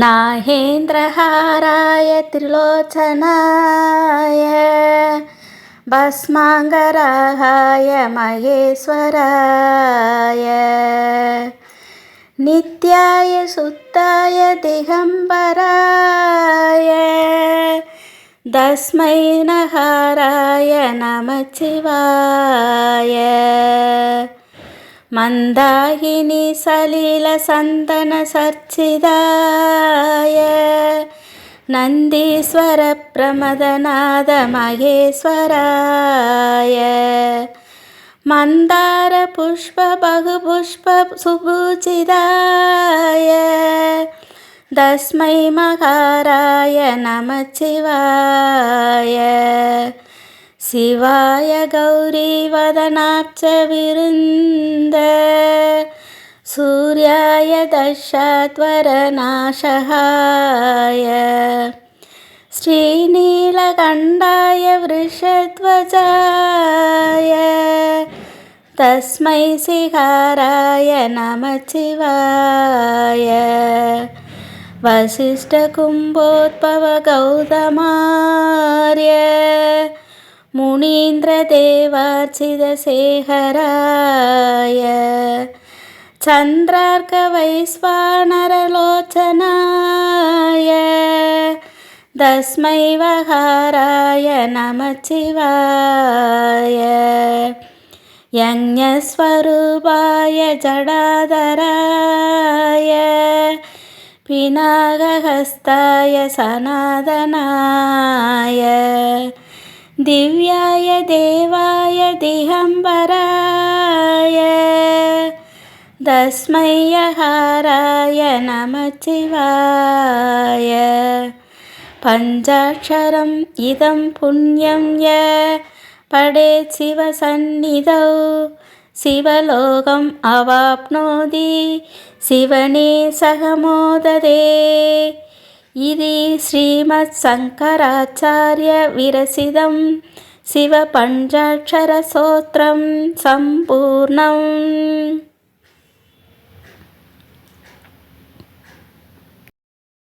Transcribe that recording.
नाहेन्द्रहाराय त्रिलोचनाय भस्माङ्गराहाय महेश्वराय नित्याय सुत्ताय दिगम्बराय तस्मै नहाराय नमः शिवाय मन्दाहिनी सलिलसन्तनसर्चिदाय नन्दीश्वरप्रमदनादमहेश्वराय मन्दारपुष्पबहुपुष्पसुभुचिदाय तस्मै मकाराय नमः शिवाय शिवाय गौरीवदनाब्जविरुन्द सूर्याय दशात्वरनाशहाय। श्रीनीलकण्डाय वृषध्वजाय। तस्मै शिखाराय नमः शिवाय। वसिष्ठकुम्भोद्भवगौतमार्य मुनीन्द्रदेवार्चितशेखराय चन्द्रार्कवैश्वानरलोचनाय तस्मै वहाराय नमः शिवाय यज्ञस्वरूपाय जडाधराय पिनागहस्ताय सनातनाय दिव्याय देवाय दिगम्बराय। तस्मै हाराय नमः शिवाय। पञ्चाक्षरम् इदं पुण्यं य पठेत् शिवसन्निधौ। शिवलोकम् अवाप्नोति शिवने सह मोदते ఇది శ్రీమత్ శంకరాచార్య విరసిదం శివ పంచాక్షర సూత్రం సంపూర్ణం.